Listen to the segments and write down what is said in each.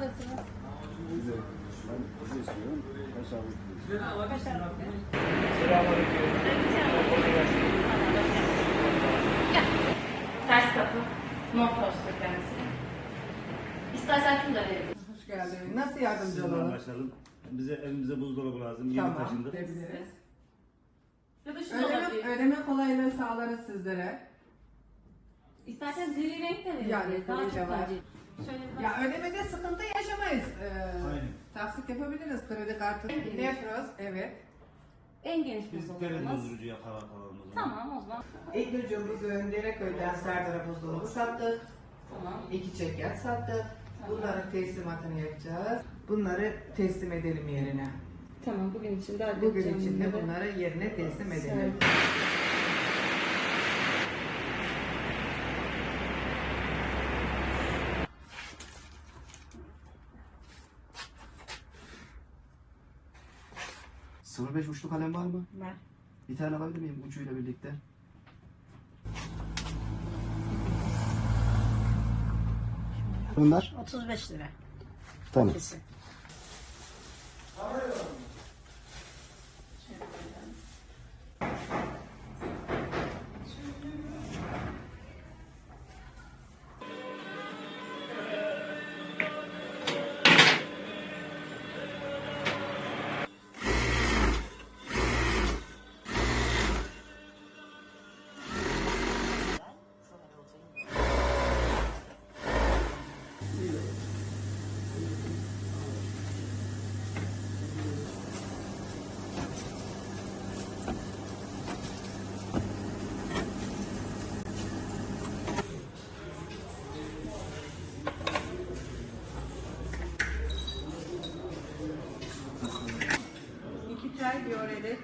Alırsınız? Bize, ben bize istiyorum. Kaşarlı. Kaşar. Ters kapı. Montros'tur kendisi. İstersen şunu da verelim. Hoş geldin. Nasıl yardımcı olalım? başlayalım. Bize evimize buzdolabı lazım. Yeni Tamam, taşındık. Ödeme, ödeme kolaylığı sağlarız sizlere. İstersen gri renk de verelim. Yani Daha çok var. Şöyle. Ya ödemede sıkıntı yaşamayız. Ee, Aynen. Taksit yapabiliriz kredi kartı. Evet. Nefros, evet. En geniş Biz buzdolabımız. dondurucuya karar kalalım o zaman. Tamam o zaman. İlgülcüm bugün Dereköy'den Serdar'a buzdolabı sattık. Tamam. İki çeker sattık. Bunların teslimatını yapacağız. Bunları teslim edelim yerine. Tamam bugün içinde Bugün içinde bunları yerine teslim edelim. Sıfır beş uçlu kalem var mı? Var. Bir tane alabilir miyim ucuyla birlikte? Bunlar? 35 lira. Tamam. ikisi.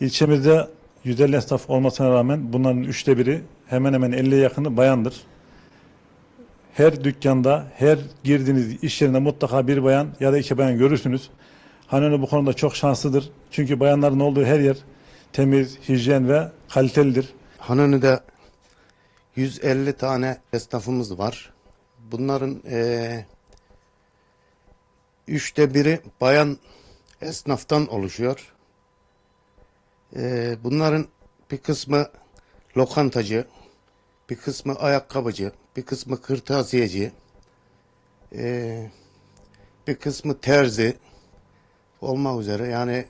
İlçemizde 150 esnaf olmasına rağmen bunların üçte biri hemen hemen 50'ye yakını bayandır. Her dükkanda, her girdiğiniz iş yerinde mutlaka bir bayan ya da iki bayan görürsünüz. Hanönü bu konuda çok şanslıdır. Çünkü bayanların olduğu her yer temiz, hijyen ve kalitelidir. Hanönü'de 150 tane esnafımız var. Bunların eee üçte biri bayan esnaftan oluşuyor. Eee, bunların bir kısmı lokantacı, bir kısmı ayakkabıcı, bir kısmı kırtasiyeci, eee, bir kısmı terzi olmak üzere yani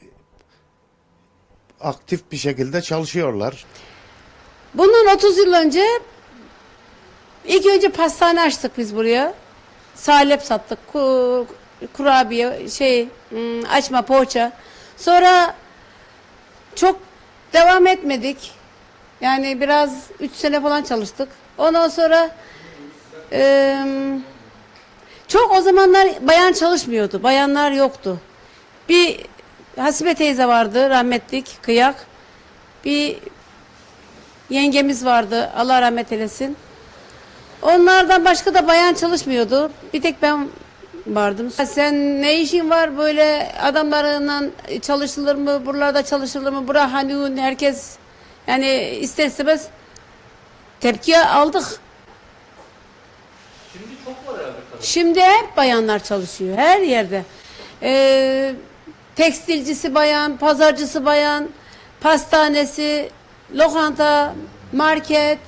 aktif bir şekilde çalışıyorlar. Bundan 30 yıl önce ilk önce pastane açtık biz buraya. Salep sattık. Ku, kurabiye, şey, hmm, açma poğaça. Sonra çok devam etmedik. Yani biraz 3 sene falan çalıştık. Ondan sonra eee, çok o zamanlar bayan çalışmıyordu. Bayanlar yoktu. Bir Hasibe teyze vardı rahmetlik kıyak. Bir yengemiz vardı Allah rahmet eylesin. Onlardan başka da bayan çalışmıyordu. Bir tek ben vardım. Sen ne işin var böyle adamlarla çalışılır mı? Buralarda çalışılır mı? Bura hani herkes yani ister istemez tepki aldık. Şimdi çok var herhalde Şimdi hep bayanlar çalışıyor her yerde. Ee, tekstilcisi bayan, pazarcısı bayan, pastanesi, lokanta, market.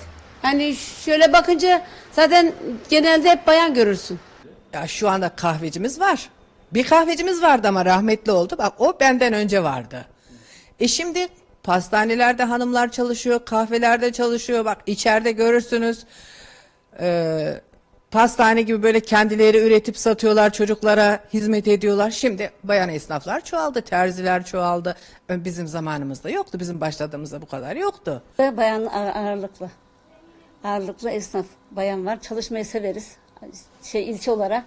Hani şöyle bakınca zaten genelde hep bayan görürsün. Ya şu anda kahvecimiz var. Bir kahvecimiz vardı ama rahmetli oldu. Bak o benden önce vardı. E şimdi pastanelerde hanımlar çalışıyor, kahvelerde çalışıyor. Bak içeride görürsünüz. Ee, pastane gibi böyle kendileri üretip satıyorlar çocuklara hizmet ediyorlar. Şimdi bayan esnaflar çoğaldı, terziler çoğaldı. Bizim zamanımızda yoktu. Bizim başladığımızda bu kadar yoktu. Bayan ağ- ağırlıklı. Ağırlıklı esnaf bayan var. Çalışmayı severiz. Şey ilçe olarak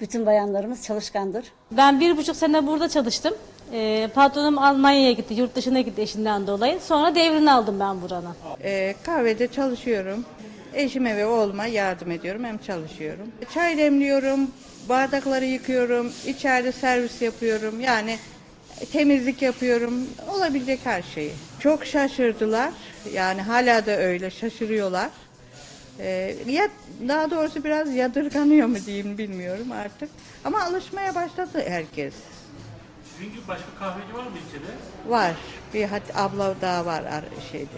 bütün bayanlarımız çalışkandır. Ben bir buçuk sene burada çalıştım. Ee, patronum Almanya'ya gitti, yurt dışına gitti eşinden dolayı. Sonra devrini aldım ben buranın. Ee, kahvede çalışıyorum. Eşime ve oğluma yardım ediyorum hem çalışıyorum. Çay demliyorum, bardakları yıkıyorum, içeride servis yapıyorum. Yani temizlik yapıyorum. Olabilecek her şeyi. Çok şaşırdılar. Yani hala da öyle şaşırıyorlar. Ee, ya daha doğrusu biraz yadırganıyor mu diyeyim bilmiyorum artık. Ama alışmaya başladı herkes. Çünkü başka kahveci var mı ilçede? Var. Bir hat abla daha var ar- şeyde.